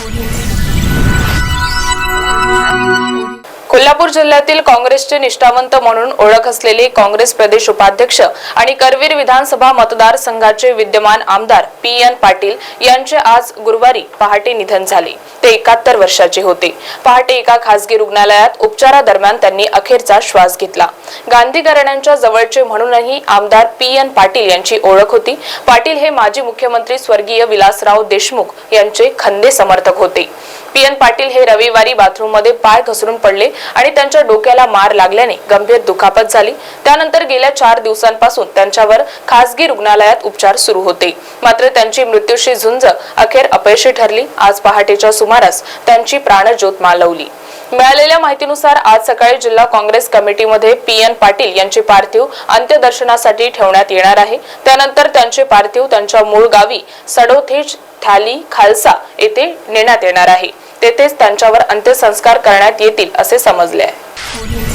Audio Kolhapur जिल्ह्यातील काँग्रेसचे निष्ठावंत म्हणून ओळख असलेले काँग्रेस प्रदेश उपाध्यक्ष आणि करवीर विधानसभा मतदारसंघाचे विद्यमान आमदार पी एन पाटील यांचे आज गुरुवारी पहाटे निधन झाले. ते एकाहत्तर वर्षाचे होते. पहाटे एका खासगी रुग्णालयात उपचारादरम्यान त्यांनी अखेरचा श्वास घेतला. गांधी घराण्यांच्या जवळचे म्हणूनही आमदार पी एन पाटील यांची ओळख होती. पाटील हे माजी मुख्यमंत्री स्वर्गीय विलासराव देशमुख यांचे खंदे समर्थक होते. पी एन पाटील हे रविवारी बाथरूममध्ये पाय घसरून पडले आणि त्यांच्या डोक्याला मार लागल्याने गंभीर दुखापत झाली. त्यानंतर गेल्या चार दिवसांपासून त्यांच्यावर खासगी रुग्णालयात उपचार सुरू होते. मात्र त्यांची मृत्यूशी झुंज अखेर अपयशी ठरली. आज पहाटेच्या सुमारास त्यांची प्राणज्योत मालवली. मिळालेल्या माहितीनुसार आज सकाळी जिल्हा काँग्रेस कमिटीमध्ये पी एन पाटील यांचे पार्थिव अंत्यदर्शनासाठी ठेवण्यात येणार आहे. त्यानंतर त्यांचे पार्थिव त्यांच्या मूळ गावी सडोथेज थाली खालसा येथे नेण्यात येणार आहे. तेथेच त्यांच्यावर अंत्यसंस्कार करण्यात येतील असे समजले आहे.